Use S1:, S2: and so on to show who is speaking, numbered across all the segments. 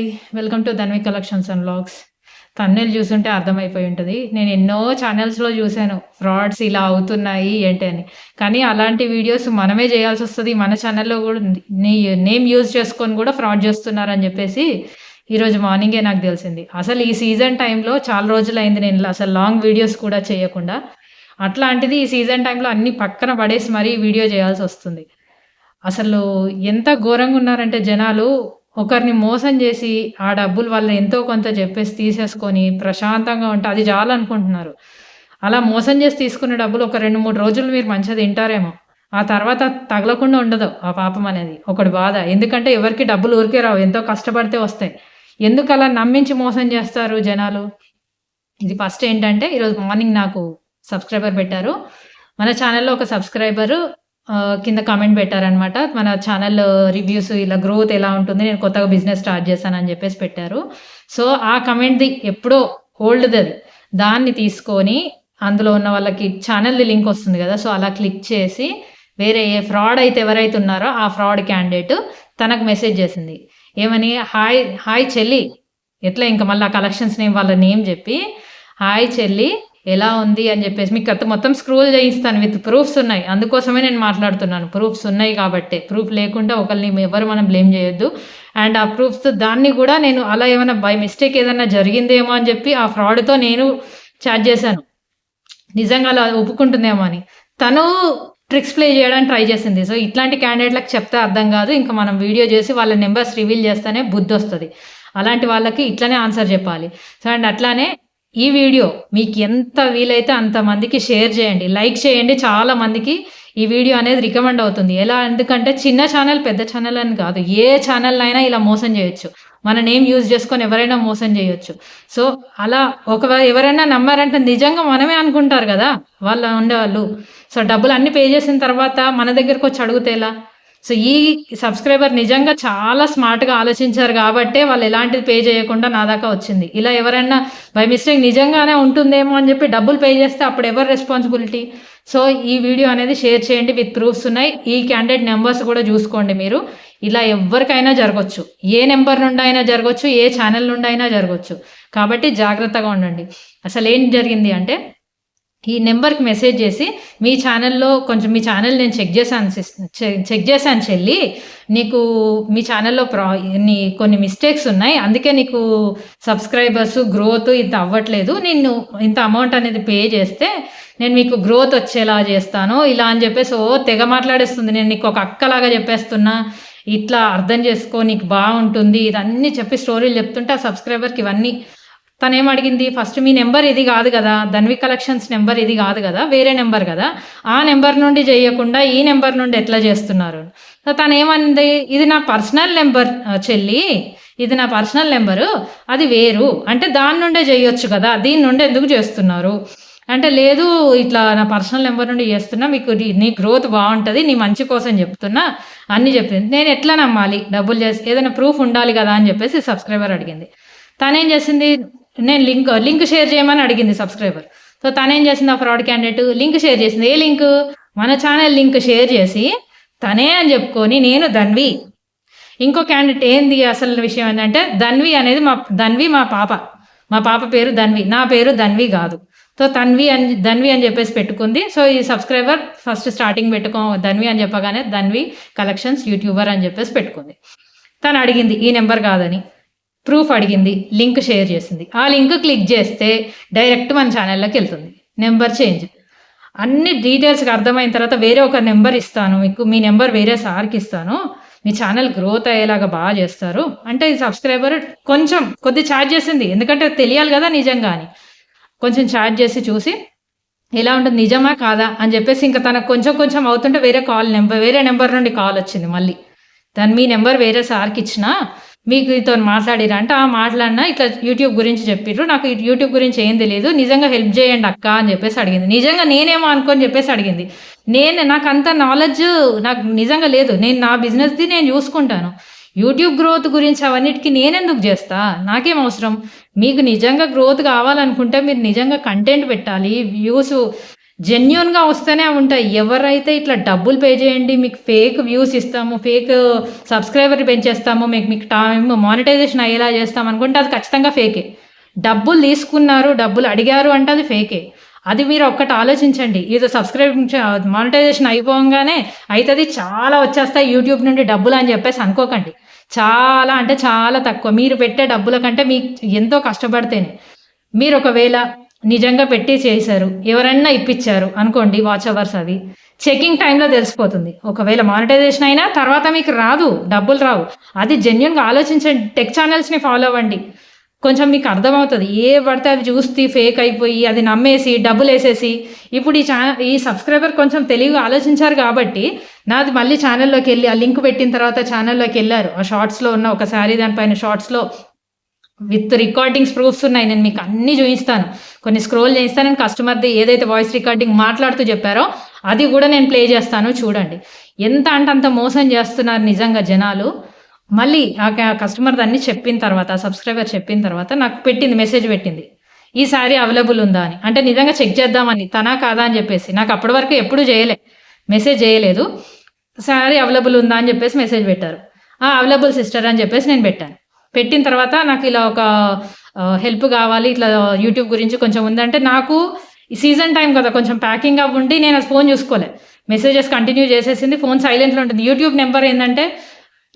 S1: అండి. Welcome to Dhanvi collections and blogs తన్నెలు చూసుంటే అర్థమైపోయి ఉంటుంది. నేను ఎన్నో ఛానల్స్లో చూశాను. ఫ్రాడ్స్ ఇలా అవుతున్నాయి ఏంటి అని. కానీ అలాంటి వీడియోస్ మనమే చేయాల్సి వస్తుంది. మన ఛానల్లో కూడా నీ నేమ్ యూజ్ చేసుకొని కూడా ఫ్రాడ్ చేస్తున్నారని చెప్పేసి ఈరోజు మార్నింగే నాకు తెలిసింది. అసలు ఈ సీజన్ టైంలో చాలా రోజులైంది నేను అసలు లాంగ్ వీడియోస్ కూడా చేయకుండా. అట్లాంటిది ఈ సీజన్ టైంలో అన్ని పక్కన పడేసి మరీ వీడియో చేయాల్సి వస్తుంది. అసలు ఎంత ఘోరంగా ఉన్నారంటే జనాలు ఒకరిని మోసం చేసి ఆ డబ్బులు వల్ల ఎంతో కొంత చెప్పేసి తీసేసుకొని ప్రశాంతంగా ఉంటే అది చాలనుకుంటున్నారు అలా మోసం చేసి తీసుకున్న డబ్బులు ఒక రెండు మూడు రోజులు మీరు మంచిగా తింటారేమో. ఆ తర్వాత తగలకుండా ఉండదు ఆ పాపం అనేది. ఒకటి బాధ. ఎందుకంటే ఎవరికి డబ్బులు ఊరికే రావు. ఎంతో కష్టపడితే వస్తాయి. ఎందుకు అలా నమ్మించి మోసం చేస్తారు జనాలు? ఇది ఫస్ట్ ఏంటంటే ఈరోజు మార్నింగ్ నాకు సబ్స్క్రైబర్ పెట్టారు. మన ఛానల్లో ఒక సబ్స్క్రైబరు కింద కామెంట్ పెట్టారనమాట మన ఛానల్ రివ్యూస్ ఇలా గ్రోత్ ఎలా ఉంటుంది నేను కొత్తగా బిజినెస్ స్టార్ట్ చేశానని చెప్పేసి పెట్టారు. సో ఆ కమెంట్ది ఎప్పుడో ఓల్డ్ది అది. దాన్ని తీసుకొని అందులో ఉన్న వాళ్ళకి ఛానల్ది లింక్ వస్తుంది కదా సో అలా క్లిక్ చేసి వేరే ఏ ఫ్రాడ్ అయితే ఎవరైతే ఉన్నారో ఆ ఫ్రాడ్ క్యాండిడేట్ తనకు మెసేజ్ చేసింది. ఏమని? హాయ్ హాయ్ చెల్లి. ఎట్లా? ఇంకా మళ్ళీ ఆ కలెక్షన్స్ నేమ్ వాళ్ళ నేమ్ చెప్పి హాయ్ చెల్లి ఎలా ఉంది అని చెప్పేసి మీకు కథ మొత్తం స్క్రోల్ చేయిస్తాను విత్ ప్రూఫ్స్ ఉన్నాయి. అందుకోసమే నేను మాట్లాడుతున్నాను. ప్రూఫ్స్ ఉన్నాయి కాబట్టి. ప్రూఫ్ లేకుండా ఒకరిని ఎవరు మనం బ్లేమ్ చేయొద్దు. అండ్ ఆ ప్రూఫ్స్ దాన్ని కూడా నేను అలా ఏమైనా బై మిస్టేక్ ఏదైనా జరిగిందేమో అని చెప్పి ఆ ఫ్రాడ్తో నేను చాట్ చేశాను. నిజంగా అలా ఒప్పుకుంటుందేమో అని. తను ట్రిక్స్ ప్లే చేయడానికి ట్రై చేసింది. సో ఇట్లాంటి క్యాండిడేట్లకు చెప్తే అర్థం కాదు. ఇంకా మనం వీడియో చేసి వాళ్ళ నెంబర్స్ రివీల్ చేస్తేనే బుద్ధి వస్తుంది. అలాంటి వాళ్ళకి ఇట్లనే ఆన్సర్ చెప్పాలి. సో అండ్ అట్లానే ఈ వీడియో మీకు ఎంత వీలైతే అంత మందికి షేర్ చేయండి. లైక్ చేయండి. చాలా మందికి ఈ వీడియో అనేది రికమెండ్ అవుతుంది. ఎలా? ఎందుకంటే చిన్న ఛానల్ పెద్ద ఛానల్ అని కాదు. ఏ ఛానల్ అయినా ఇలా మోసం చేయొచ్చు. మన నేమ్ యూజ్ చేసుకొని ఎవరైనా మోసం చేయొచ్చు. సో అలా ఒకవేళ ఎవరైనా నమ్మారంటే నిజంగా మనమే అనుకుంటారు కదా వాళ్ళు ఉండేవాళ్ళు. సో డబ్బులు అన్ని పే చేసిన తర్వాత మన దగ్గరకు వచ్చి అడుగుతేలా ఎలా? సో ఈ సబ్స్క్రైబర్ నిజంగా చాలా స్మార్ట్గా ఆలోచించారు కాబట్టే వాళ్ళు ఎలాంటిది పే చేయకుండా నా దాకా వచ్చింది. ఇలా ఎవరైనా బై మిస్టేక్ నిజంగానే ఉంటుందేమో అని చెప్పి డబ్బులు పే చేస్తే అప్పుడు ఎవరు రెస్పాన్సిబిలిటీ? సో ఈ వీడియో అనేది షేర్ చేయండి విత్ ప్రూఫ్స్ ఉన్నాయి. ఈ క్యాండిడేట్ నెంబర్స్ కూడా చూసుకోండి మీరు. ఇలా ఎవరికైనా జరగచ్చు. ఏ నెంబర్ నుండి అయినా జరగచ్చు ఏ ఛానల్ నుండి అయినా జరగచ్చు. కాబట్టి జాగ్రత్తగా ఉండండి. అసలు ఏం జరిగింది అంటే ఈ నెంబర్కి మెసేజ్ చేసి మీ ఛానల్లో కొంచెం మీ ఛానల్ నేను చెక్ చేశాను చెక్ చేశాను చెల్లి. నీకు మీ ఛానల్లో ప్రా నీ కొన్ని మిస్టేక్స్ ఉన్నాయి. అందుకే నీకు సబ్స్క్రైబర్స్ గ్రోత్ ఇంత అవ్వట్లేదు. నేను ఇంత అమౌంట్ అనేది పే చేస్తే నేను మీకు గ్రోత్ వచ్చేలా చేస్తాను. ఇలా అని చెప్పేసి ఓ తెగ మాట్లాడేస్తుంది. నేను నీకు ఒక అక్కలాగా చెప్పేస్తున్నా. ఇట్లా అర్థం చేసుకో నీకు బాగుంటుంది. ఇదన్నీ చెప్పి స్టోరీలు చెప్తుంటే ఆ సబ్స్క్రైబర్కి ఇవన్నీ తను ఏం అడిగింది? ఫస్ట్ మీ నెంబర్ ఇది కాదు కదా ధన్వి కలెక్షన్స్ నెంబర్ ఇది కాదు కదా వేరే నెంబర్ కదా ఆ నెంబర్ నుండి చేయకుండా ఈ నెంబర్ నుండి ఎట్లా చేస్తున్నారు? తనేమంది ఇది నా పర్సనల్ నెంబర్ చెల్లి ఇది నా పర్సనల్ నెంబరు అది వేరు. అంటే దాని నుండే చేయొచ్చు కదా దీని నుండి ఎందుకు చేస్తున్నారు? అంటే లేదు ఇట్లా నా పర్సనల్ నెంబర్ నుండి చేస్తున్నా మీకు నీ- నీ గ్రోత్ బాగుంటుంది నీ మంచి కోసం చెప్తున్నా అన్నీ చెప్పింది. నేను ఎట్లా నమ్మాలి? డబ్బులు చేసి ఏదైనా ప్రూఫ్ ఉండాలి కదా అని చెప్పేసి సబ్స్క్రైబర్ అడిగింది. తనేం చేసింది? నేను లింక్ లింక్ షేర్ చేయమని అడిగింది సబ్స్క్రైబర్. సో తనేం చేసింది ఆ ఫ్రాడ్ క్యాండిడేట్? లింక్ షేర్ చేసింది. ఏ లింక్? మన ఛానల్ లింక్ షేర్ చేసి తనే అని చెప్పుకొని నేను ధన్వి. ఇంకో క్యాండిడేట్ ఏంది అసలు విషయం ఏంటంటే ధన్వి అనేది మా ధన్వి మా పాప. మా పాప పేరు ధన్వి. నా పేరు ధన్వి కాదు. సో తన్వి అని ధన్వి అని చెప్పేసి పెట్టుకుంది. సో ఈ సబ్స్క్రైబర్ ఫస్ట్ స్టార్టింగ్ పెట్టుకో ధన్వి అని చెప్పగానే ధన్వి కలెక్షన్స్ యూట్యూబర్ అని చెప్పేసి పెట్టుకుంది. తను అడిగింది ఈ నెంబర్ కాదని. ప్రూఫ్ అడిగింది లింక్ షేర్ చేసింది. ఆ లింక్ క్లిక్ చేస్తే డైరెక్ట్ మన ఛానల్లోకి వెళ్తుంది. నెంబర్ చేంజ్ అన్ని డీటెయిల్స్కి అర్థమైన తర్వాత వేరే ఒక నెంబర్ ఇస్తాను. మీకు మీ నెంబర్ వేరే సార్కి ఇస్తాను. మీ ఛానల్ గ్రోత్ అయ్యేలాగా బాగా చేస్తారు. అంటే ఈ సబ్స్క్రైబర్ కొంచెం కొద్ది ఛార్జ్ చేసింది. ఎందుకంటే తెలియాలి కదా నిజంగా అని కొంచెం ఛార్జ్ చేసి చూసి ఎలా ఉంటుంది నిజమా కాదా అని చెప్పేసి ఇంకా తనకు కొంచెం కొంచెం అవుతుంటే వేరే కాల్ నెంబర్ వేరే నెంబర్ నుండి కాల్ వచ్చింది మళ్ళీ. దాని మీ నెంబర్ వేరే సార్కి ఇచ్చినా మీకు ఇతో మాట్లాడిరా అంటే ఆ మాట్లాడినా ఇట్లా యూట్యూబ్ గురించి చెప్పిర్రు. నాకు యూట్యూబ్ గురించి ఏం తెలియదు నిజంగా హెల్ప్ చేయండి అక్క అని చెప్పేసి అడిగింది. నిజంగా నేనేమో అనుకొని చెప్పేసి అడిగింది. నేను నాకు అంత నాలెడ్జ్ నాకు నిజంగా లేదు. నేను నా బిజినెస్ది నేను చూసుకుంటాను. యూట్యూబ్ గ్రోత్ గురించి అవన్నిటికీ నేనెందుకు చేస్తా? నాకేం అవసరం? మీకు నిజంగా గ్రోత్ కావాలనుకుంటే మీరు నిజంగా కంటెంట్ పెట్టాలి. వ్యూస్ జెన్యున్గా వస్తూనే ఉంటాయి. ఎవరైతే ఇట్లా డబ్బులు పే చేయండి మీకు ఫేక్ వ్యూస్ ఇస్తాము ఫేక్ సబ్స్క్రైబర్ uh, పెంచేస్తాము మీకు మీకు టైం మానిటైజేషన్ అయ్యేలా చేస్తాం అనుకుంటే అది ఖచ్చితంగా ఫేకే డబ్బులు తీసుకున్నారు డబ్బులు అడిగారు అంటే అది ఫేకే అది మీరు ఒక్కటి ఆలోచించండి. ఇది సబ్స్క్రైబ్ మానిటైజేషన్ అయిపోగానే అవుతుంది చాలా వచ్చేస్తాయి యూట్యూబ్ నుండి డబ్బులు అని చెప్పేసి అనుకోకండి. చాలా అంటే చాలా తక్కువ. మీరు పెట్టే డబ్బుల కంటే మీకు ఎంతో కష్టపడితేనే. మీరు ఒకవేళ నిజంగా పెట్టి చేశారు. ఎవరైనా ఇప్పించారు అనుకోండి వాచ్ అవర్స్ అవి. చెకింగ్ టైంలో తెలిసిపోతుంది. ఒకవేళ మానిటైజేషన్ అయినా తర్వాత మీకు రాదు డబ్బులు రావు. అది జెన్యున్గా ఆలోచించండి. టెక్ ఛానల్స్ని ఫాలో అవ్వండి. కొంచెం మీకు అర్థమవుతుంది. ఏ పడితే అవి చూస్తే ఫేక్ అయిపోయి అది నమ్మేసి డబ్బులు వేసేసి. ఇప్పుడు ఈ ఛానల్ ఈ సబ్స్క్రైబర్ కొంచెం తెలివిగా ఆలోచించారు కాబట్టి నాది మళ్ళీ ఛానల్లోకి వెళ్ళి ఆ లింక్ పెట్టిన తర్వాత ఛానల్లోకి వెళ్ళారు. ఆ షార్ట్స్లో ఉన్న ఒకసారి దానిపైన షార్ట్స్లో విత్ రికార్డింగ్స్ ప్రూఫ్స్ ఉన్నాయి. నేను మీకు అన్నీ చూపిస్తాను. కొన్ని స్క్రోల్ చేస్తాను నేను కస్టమర్ది ఏదైతే వాయిస్ రికార్డింగ్ మాట్లాడుతూ చెప్పారో అది కూడా నేను ప్లే చేస్తాను. చూడండి. ఎంత అంటే అంత మోసం చేస్తున్నారు నిజంగా జనాలు. మళ్ళీ ఆ కస్టమర్ దాన్ని చెప్పిన తర్వాత సబ్స్క్రైబర్ చెప్పిన తర్వాత నాకు పెట్టింది మెసేజ్ పెట్టింది. ఈ శారీ అవైలబుల్ ఉందా అని. అంటే నిజంగా చెక్ చేద్దామని. తనా కాదా అని చెప్పేసి. నాకు అప్పటి వరకు ఎప్పుడు చేయలే. మెసేజ్ చేయలేదు. శారీ అవైలబుల్ ఉందా అని చెప్పేసి మెసేజ్ పెట్టారు. అవైలబుల్ సిస్టర్ అని చెప్పేసి నేను పెట్టాను. పెట్టిన తర్వాత నాకు ఇలా ఒక హెల్ప్ కావాలి. ఇట్లా యూట్యూబ్ గురించి కొంచెం ఉందంటే నాకు సీజన్ టైం కదా కొంచెం ప్యాకింగ్ అవి ఉండి నేను ఫోన్ చూసుకోలే. మెసేజెస్ కంటిన్యూ చేసేసింది ఫోన్ సైలెంట్లో ఉంటుంది. యూట్యూబ్ నెంబర్ ఏంటంటే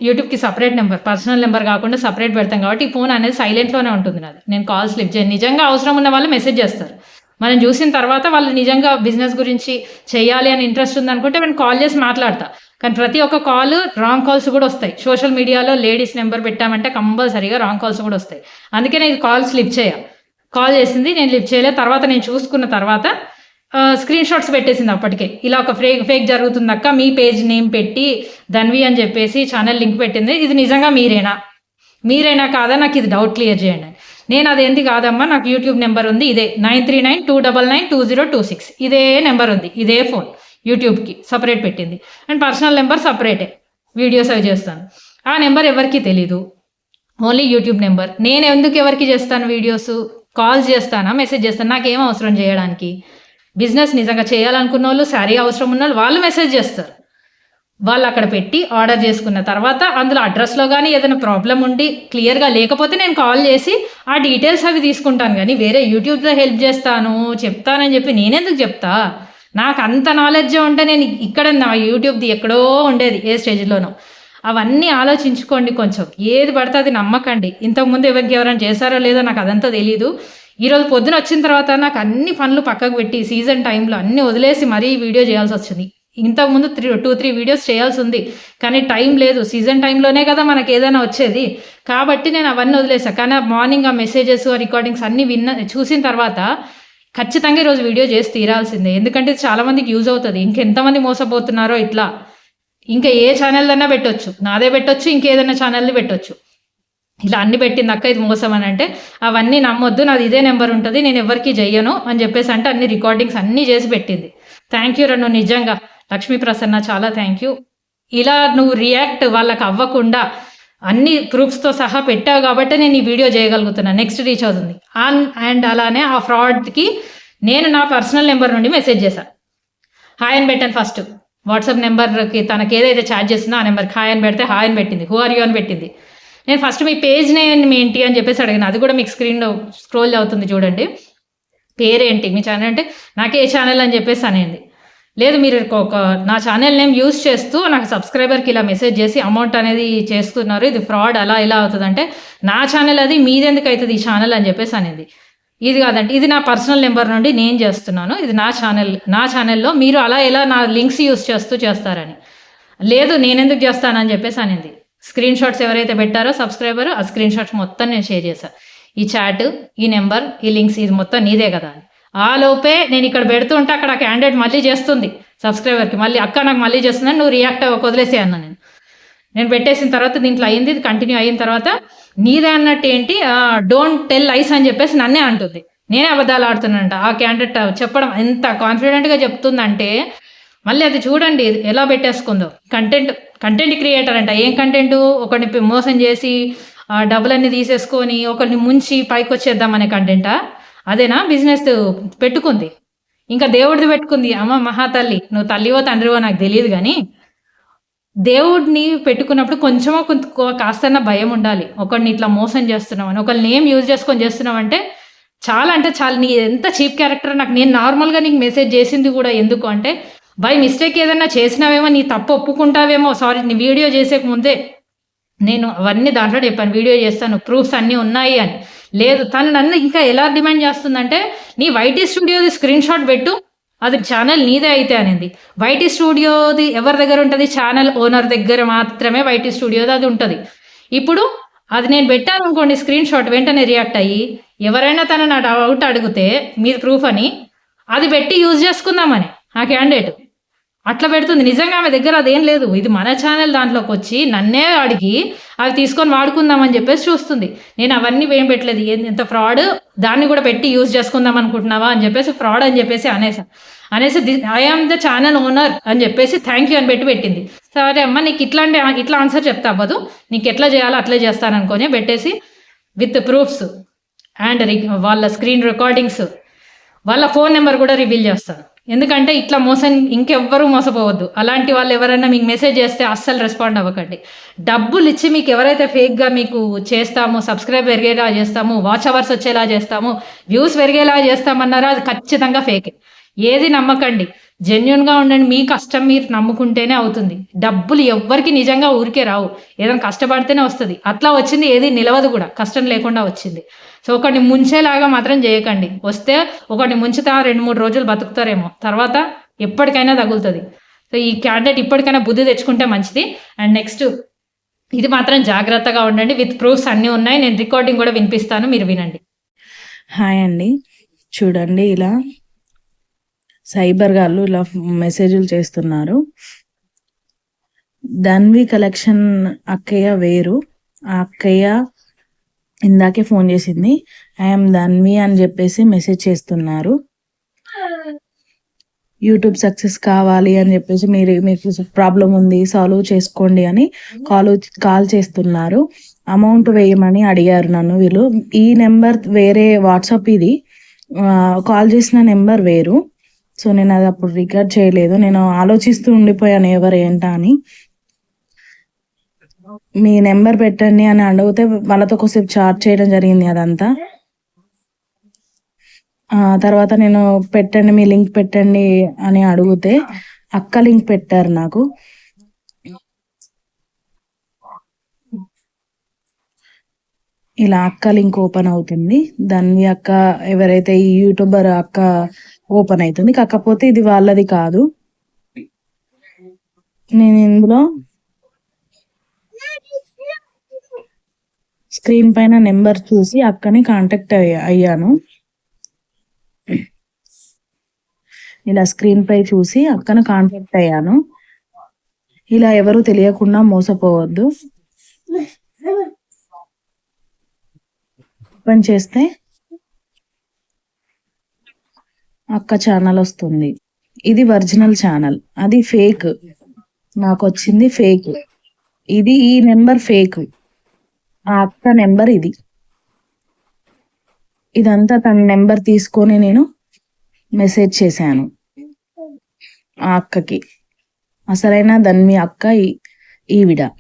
S1: యూట్యూబ్కి సపరేట్ నెంబర్ పర్సనల్ నెంబర్ కాకుండా సపరేట్ పెడతాం కాబట్టి ఈ ఫోన్ అనేది సైలెంట్లోనే ఉంటుంది నాది. నేను కాల్ స్లిప్ చేయను నిజంగా అవసరం ఉన్న వాళ్ళు మెసేజ్ చేస్తారు. మనం చూసిన తర్వాత వాళ్ళు నిజంగా బిజినెస్ గురించి చేయాలి అని ఇంట్రెస్ట్ ఉందనుకుంటే నేను కాల్ చేసి మాట్లాడతా. కానీ ప్రతి ఒక్క కాల్ రాంగ్ కాల్స్ కూడా వస్తాయి. సోషల్ మీడియాలో లేడీస్ నెంబర్ పెట్టామంటే కంపల్సరీగా రాంగ్ కాల్స్ కూడా వస్తాయి. అందుకే నేను కాల్ స్లిప్ చేయ కాల్ చేసింది నేను లిఫ్ట్ చేయలేదు. తర్వాత నేను చూసుకున్న తర్వాత స్క్రీన్ షాట్స్ పెట్టేసింది అప్పటికే. ఇలా ఒక ఫేక్ ఫేక్ జరుగుతుందక్క మీ పేజ్ నేమ్ పెట్టి ధన్వి అని చెప్పేసి ఛానల్ లింక్ పెట్టింది. ఇది నిజంగా మీరేనా? మీరేనా కాదా? నాకు ఇది డౌట్ క్లియర్ చేయండి. నేను అదేంటి కాదమ్మా? నాకు యూట్యూబ్ నెంబర్ ఉంది. ఇదే nine three nine two double nine two zero two six. ఇదే నెంబర్ ఉంది. ఇదే ఫోన్ యూట్యూబ్కి సపరేట్ పెట్టింది. అండ్ పర్సనల్ నెంబర్ సపరేటే. వీడియోస్ అవి చేస్తాను. ఆ నెంబర్ ఎవరికి తెలీదు. Only YouTube number. నేను ఎందుకు ఎవరికి చేస్తాను వీడియోస్? కాల్స్ చేస్తానా? మెసేజ్ చేస్తాను? నాకు ఏం అవసరం చేయడానికి? బిజినెస్ నిజంగా చేయాలనుకున్న వాళ్ళు శారీ అవసరం ఉన్న వాళ్ళు వాళ్ళు మెసేజ్ చేస్తారు. వాళ్ళు అక్కడ పెట్టి ఆర్డర్ చేసుకున్న తర్వాత అందులో అడ్రస్లో కానీ ఏదైనా ప్రాబ్లం ఉండి క్లియర్గా లేకపోతే నేను కాల్ చేసి ఆ డీటెయిల్స్ అవి తీసుకుంటాను. కానీ వేరే యూట్యూబ్లో హెల్ప్ చేస్తాను చెప్తానని చెప్పి నేనెందుకు చెప్తా? నాకు అంత నాలెడ్జ్ ఉంటే నేను ఇక్కడ నా యూట్యూబ్ది ఎక్కడో ఉండేది ఏ స్టేజ్లోనో అవన్నీ ఆలోచించుకోండి కొంచెం. ఏది పడితే అది నమ్మకండి. ఇంతకుముందు ఎవరికి ఎవరైనా చేశారో లేదో నాకు అదంతా తెలియదు ఈరోజు పొద్దున వచ్చిన తర్వాత నాకు అన్ని పనులు పక్కకు పెట్టి సీజన్ టైంలో అన్ని వదిలేసి మరీ వీడియో చేయాల్సి వచ్చింది. ఇంతకుముందు త్రీ టూ త్రీ వీడియోస్ చేయాల్సి ఉంది. కానీ టైం లేదు. సీజన్ టైంలోనే కదా మనకి ఏదైనా వచ్చేది. కాబట్టి నేను అవన్నీ వదిలేసాను కానీ మార్నింగ్ ఆ మెసేజెస్ ఆ రికార్డింగ్స్ అన్నీ విన్న చూసిన తర్వాత ఖచ్చితంగా ఈరోజు వీడియో చేసి తీరాల్సిందే. ఎందుకంటే చాలామందికి యూజ్ అవుతుంది. ఇంకెంతమంది మోసపోతున్నారో ఇట్లా. ఇంకా ఏ ఛానల్ అన్నా పెట్టొచ్చు. నాదే పెట్టొచ్చు ఇంకేదైనా ఛానల్ని పెట్టొచ్చు. ఇలా అన్ని పెట్టింది అక్క ఇది మోసం అని అంటే అవన్నీ నమ్మొద్దు నాది ఇదే నెంబర్ ఉంటుంది నేను ఎవరికి చెయ్యను అని చెప్పేసి అంటే అన్ని రికార్డింగ్స్ అన్నీ చేసి పెట్టింది. థ్యాంక్ యూ రన్ను నిజంగా. లక్ష్మీ ప్రసన్న చాలా థ్యాంక్ యూ ఇలా నువ్వు రియాక్ట్ వాళ్ళకి అవ్వకుండా అన్ని ప్రూఫ్స్తో సహా పెట్టావు కాబట్టి నేను ఈ వీడియో చేయగలుగుతున్నాను నెక్స్ట్ రీచ్ అవుతుంది. అండ్ అలానే ఆ ఫ్రాడ్కి నేను నా పర్సనల్ నెంబర్ నుండి మెసేజ్ చేశాను హాయ్ అని పెట్టాను ఫస్ట్ వాట్సాప్ నెంబర్కి తనకి ఏదైతే ఛార్జ్ చేస్తుందో ఆ నెంబర్కి హాయ్ అని పెడితే హాయ్ అని పెట్టింది. హూ ఆర్ యూ అని పెట్టింది. నేను ఫస్ట్ మీ పేజ్ నేమ్ ఏంటి అని చెప్పేసి అడిగిన. అది కూడా మీకు స్క్రీన్లో స్క్రోల్ అవుతుంది చూడండి. పేరేంటి? మీ ఛానల్ అంటే నాకే ఏ ఛానల్ అని చెప్పేసి అనేది. లేదు మీరు ఒక నా ఛానల్ నేమ్ యూస్ చేస్తూ నాకు సబ్స్క్రైబర్కి ఇలా మెసేజ్ చేసి అమౌంట్ అనేది చేస్తున్నారు. ఇది ఫ్రాడ్ అలా ఇలా అవుతుందంటే నా ఛానల్ అది మీదెందుకు అవుతుంది ఈ ఛానల్ అని చెప్పేసి అనేది. ఇది కాదంటే ఇది నా పర్సనల్ నెంబర్ నుండి నేను చేస్తున్నాను. ఇది నా ఛానల్ నా ఛానల్లో మీరు అలా ఎలా నా లింక్స్ యూస్ చేస్తూ చేస్తారని. లేదు నేనెందుకు చేస్తానని చెప్పేసి అనేది. స్క్రీన్ షాట్స్ ఎవరైతే పెట్టారో సబ్స్క్రైబర్ ఆ స్క్రీన్ షాట్స్ మొత్తం నేను షేర్ చేశాను ఈ చాట్ ఈ నెంబర్ ఈ లింక్స్ ఇది మొత్తం నీదే కదా అని. ఆ లోపే నేను ఇక్కడ పెడుతుంటే అక్కడ క్యాండిడేట్ మళ్ళీ చేస్తుంది. సబ్స్క్రైబర్కి మళ్ళీ అక్క నాకు మళ్ళీ చేస్తుందని నువ్వు రియాక్ట్ అవ్వక వదిలేసే అన్నా నేను. నేను పెట్టేసిన తర్వాత దీంట్లో అయింది ఇది కంటిన్యూ అయిన తర్వాత నీదే అన్నట్టు ఏంటి డోంట్ టెల్ ఐస్ అని చెప్పేసి నన్నే అంటుంది. నేనే అబద్ధాలు ఆడుతున్నానంట. ఆ క్యాండిడేట్ చెప్పడం ఎంత కాన్ఫిడెంట్గా చెప్తుందంటే మళ్ళీ అది చూడండి ఎలా పెట్టేసుకుందో. కంటెంట్ కంటెంట్ క్రియేటర్ అంట. ఏం కంటెంట్ ఒకరిని మోసం చేసి డబ్బులన్నీ తీసేసుకొని ఒకరిని ముంచి పైకి వచ్చేద్దామనే కంటెంటా అదేనా? బిజినెస్ పెట్టుకుంది. ఇంకా దేవుడిది పెట్టుకుంది. అమ్మ మహాతల్లి నువ్వు తల్లివో తండ్రివో నాకు తెలియదు కానీ దేవుడిని పెట్టుకున్నప్పుడు కొంచెమో కొంత కాస్తన్న భయం ఉండాలి. ఒకరిని ఇట్లా మోసం చేస్తున్నామని ఒకరిని నేమ్ యూజ్ చేసుకొని చేస్తున్నామంటే చాలా అంటే చాలా. నీ ఎంత చీప్ క్యారెక్టర్ నాకు నేను నార్మల్గా నీకు మెసేజ్ చేసింది కూడా ఎందుకు అంటే బై మిస్టేక్ ఏదైనా చేసినావేమో నీ తప్పు ఒప్పుకుంటావేమో సారీ నీ వీడియో చేసే ముందే నేను అవన్నీ దాంట్లో చెప్పాను వీడియో చేస్తాను ప్రూఫ్స్ అన్నీ ఉన్నాయి అని. లేదు తను నన్ను ఇంకా ఎలా డిమాండ్ చేస్తుందంటే నీ వైటీ స్టూడియోది స్క్రీన్ షాట్ పెట్టు అది ఛానల్ నీదే అయితే అనేది. వైటీ స్టూడియోది ఎవరి దగ్గర ఉంటుంది? ఛానల్ ఓనర్ దగ్గర మాత్రమే వైటీ స్టూడియోది అది ఉంటుంది. ఇప్పుడు అది నేను పెట్టాను అనుకోండి స్క్రీన్ షాట్ వెంటనే రియాక్ట్ అయ్యి ఎవరైనా తన నా డౌట్ అడిగితే మీరు ప్రూఫ్ అని అది పెట్టి యూజ్ చేసుకుందామని ఆ క్యాండిడేట్. అట్లా పెడుతుంది. నిజంగా ఆమె దగ్గర అదేం లేదు. ఇది మన ఛానల్ దాంట్లోకి వచ్చి నన్నే అడిగి అవి తీసుకొని వాడుకుందామని చెప్పేసి చూస్తుంది. నేను అవన్నీ ఏం పెట్టలేదు. ఎంత ఫ్రాడ్ దాన్ని కూడా పెట్టి యూజ్ చేసుకుందాం అనుకుంటున్నావా అని చెప్పేసి ఫ్రాడ్ అని చెప్పేసి అనేసా. అనేసి I am the channel owner అని చెప్పేసి థ్యాంక్ యూ అని పెట్టి పెట్టింది. సరే అమ్మ నీకు ఇట్లాంటి ఇట్లా ఆన్సర్ చెప్తా అవ్వదు. నీకు ఎట్లా చేయాలో అట్లే చేస్తాను అనుకొని పెట్టేసి విత్ ప్రూఫ్స్ అండ్ వాళ్ళ స్క్రీన్ రికార్డింగ్స్ వాళ్ళ ఫోన్ నెంబర్ కూడా రివీల్ చేస్తాను. ఎందుకంటే ఇట్లా మోసం ఇంకెవ్వరూ మోసపోవద్దు. అలాంటి వాళ్ళు ఎవరైనా మీకు మెసేజ్ చేస్తే అస్సలు రెస్పాండ్ అవ్వకండి. డబ్బులు ఇచ్చి మీకు ఎవరైతే ఫేక్గా మీకు చేస్తాము సబ్స్క్రైబ్ పెరిగేలా చేస్తాము వాచ్ అవర్స్ వచ్చేలా చేస్తాము వ్యూస్ పెరిగేలా చేస్తామన్నారో అది ఖచ్చితంగా ఫేకే ఏది నమ్మకండి. జెన్యున్గా ఉండండి. మీ కష్టం మీరు నమ్ముకుంటేనే అవుతుంది. డబ్బులు ఎవ్వరికి నిజంగా ఊరికే రావు. ఏదైనా కష్టపడితేనే వస్తుంది. అట్లా వచ్చింది ఏది నిలవదు కూడా. కష్టం లేకుండా వచ్చింది. సో ఒకటి ముంచేలాగా మాత్రం చేయకండి. వస్తే ఒకటి ముంచుతా రెండు మూడు రోజులు బతుకుతారేమో. తర్వాత ఎప్పటికైనా తగులుతుంది. సో ఈ క్యాండిడేట్ ఇప్పటికైనా బుద్ధి తెచ్చుకుంటే మంచిది. అండ్ నెక్స్ట్ ఇది మాత్రం జాగ్రత్తగా ఉండండి. విత్ ప్రూఫ్స్ అన్నీ ఉన్నాయి. నేను రికార్డింగ్ కూడా వినిపిస్తాను. మీరు వినండి.
S2: హాయ్ అండి. చూడండి ఇలా. సైబర్ గాళ్ళు ఇలా మెసేజ్లు చేస్తున్నారు. ధన్వి కలెక్షన్ అక్కయ్య వేరు. ఆ అక్కయ్య ఇందాకే ఫోన్ చేసింది. ఐఎమ్ ధన్వి అని చెప్పేసి మెసేజ్ చేస్తున్నారు. యూట్యూబ్ సక్సెస్ కావాలి అని చెప్పేసి మీరు మీకు ప్రాబ్లం ఉంది సాల్వ్ చేసుకోండి అని కాల్ కాల్ చేస్తున్నారు. అమౌంట్ వేయమని అడిగారు నన్ను వీళ్ళు. ఈ నెంబర్ వేరే వాట్సాప్ ఇది. కాల్ చేసిన నెంబర్ వేరు. సో నేను అది అప్పుడు రికార్డ్ చేయలేదు. నేను ఆలోచిస్తూ ఉండిపోయాను ఎవరు ఏంటా అని. మీ నెంబర్ పెట్టండి అని అడిగితే వాళ్ళతో కొద్దిసేపు చాట్ చేయడం జరిగింది అదంతా. ఆ తర్వాత నేను పెట్టండి మీ లింక్ పెట్టండి అని అడిగితే అక్క లింక్ పెట్టారు నాకు. ఇలా అక్క లింక్ ఓపెన్ అవుతుంది. దాన్ని అక్క ఎవరైతే ఈ యూట్యూబర్ అక్క ఓపెన్ అవుతుంది కాకపోతే ఇది వాళ్ళది కాదు. నేను ఇందులో స్క్రీన్ పైన నెంబర్ చూసి అక్కని కాంటాక్ట్ అయ్యాను. ఇలా స్క్రీన్ పై చూసి అక్కను కాంటాక్ట్ అయ్యాను. ఇలా ఎవరు తెలియకుండా మోసపోవద్దు. ఓపెన్ చేస్తే అక్క ఛానల్ వస్తుంది. ఇది ఒరిజినల్ ఛానల్ అది ఫేక్ నాకు వచ్చింది ఫేక్ ఇది ఈ నెంబర్ ఫేక్ ఆ అక్క నెంబర్ ఇది. ఇదంతా తన నెంబర్ తీసుకొని నేను మెసేజ్ చేశాను ఆ అక్కకి. అసలైన ధన్వి అక్క ఈ- ఈవిడ.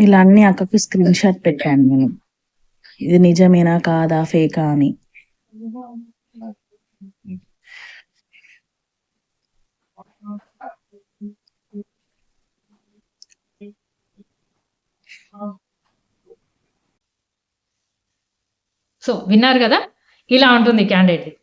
S2: ఇలా అన్ని అక్కకు స్క్రీన్ షాట్ పెట్టాను నేను. ఇది నిజమేనా కాదా ఫేకా అని.
S1: సో విన్నారు కదా? ఇలా ఉంటుంది క్యాండిడేట్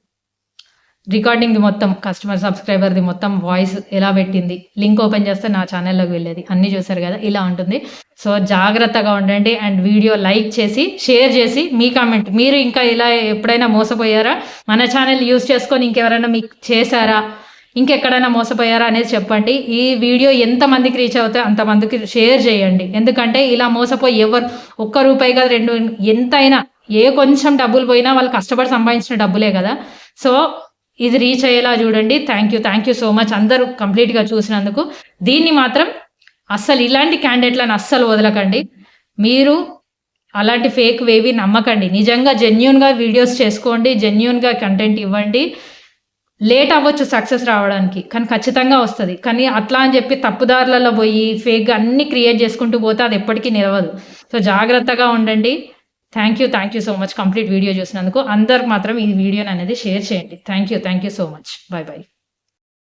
S1: రికార్డింగ్ది మొత్తం కస్టమర్ సబ్స్క్రైబర్ది మొత్తం వాయిస్ ఎలా పెట్టింది? లింక్ ఓపెన్ చేస్తే నా ఛానల్లోకి వెళ్ళేది. అన్నీ చూసారు కదా? ఇలా ఉంటుంది. సో జాగ్రత్తగా ఉండండి అండ్ వీడియో లైక్ చేసి షేర్ చేసి మీ కామెంట్. మీరు ఇంకా ఇలా ఎప్పుడైనా మోసపోయారా? మన ఛానల్ యూస్ చేసుకొని ఇంకెవరైనా మీకు చేశారా? ఇంకెక్కడైనా మోసపోయారా అనేది చెప్పండి. ఈ వీడియో ఎంతమందికి రీచ్ అవుతే అంతమందికి షేర్ చేయండి. ఎందుకంటే ఇలా మోసపోయి ఎవరు ఒక్క రూపాయి కదా రెండు ఎంతైనా ఏ కొంచెం డబ్బులు పోయినా వాళ్ళు కష్టపడి సంపాదించిన డబ్బులే కదా. సో ఇది రీచ్ అయ్యేలా చూడండి. Thank you thank you so much అందరూ కంప్లీట్గా చూసినందుకు. దీన్ని మాత్రం అస్సలు ఇలాంటి క్యాండిడేట్లను అస్సలు వదలకండి. మీరు అలాంటి ఫేక్ వేవి నమ్మకండి. నిజంగా జెన్యున్గా వీడియోస్ చేసుకోండి జెన్యున్గా కంటెంట్ ఇవ్వండి. లేట్ అవ్వచ్చు సక్సెస్ రావడానికి కానీ ఖచ్చితంగా వస్తుంది. కానీ అట్లా అని చెప్పి తప్పుదారులలో పోయి ఫేక్ అన్ని క్రియేట్ చేసుకుంటూ పోతే అది ఎప్పటికీ నిలవదు. సో జాగ్రత్తగా ఉండండి. Thank you thank you so much complete video చూసినందుకు. అందరికి మాత్రం ఈ వీడియోని అనేది షేర్ చేయండి. Thank you thank you so much. Bye bye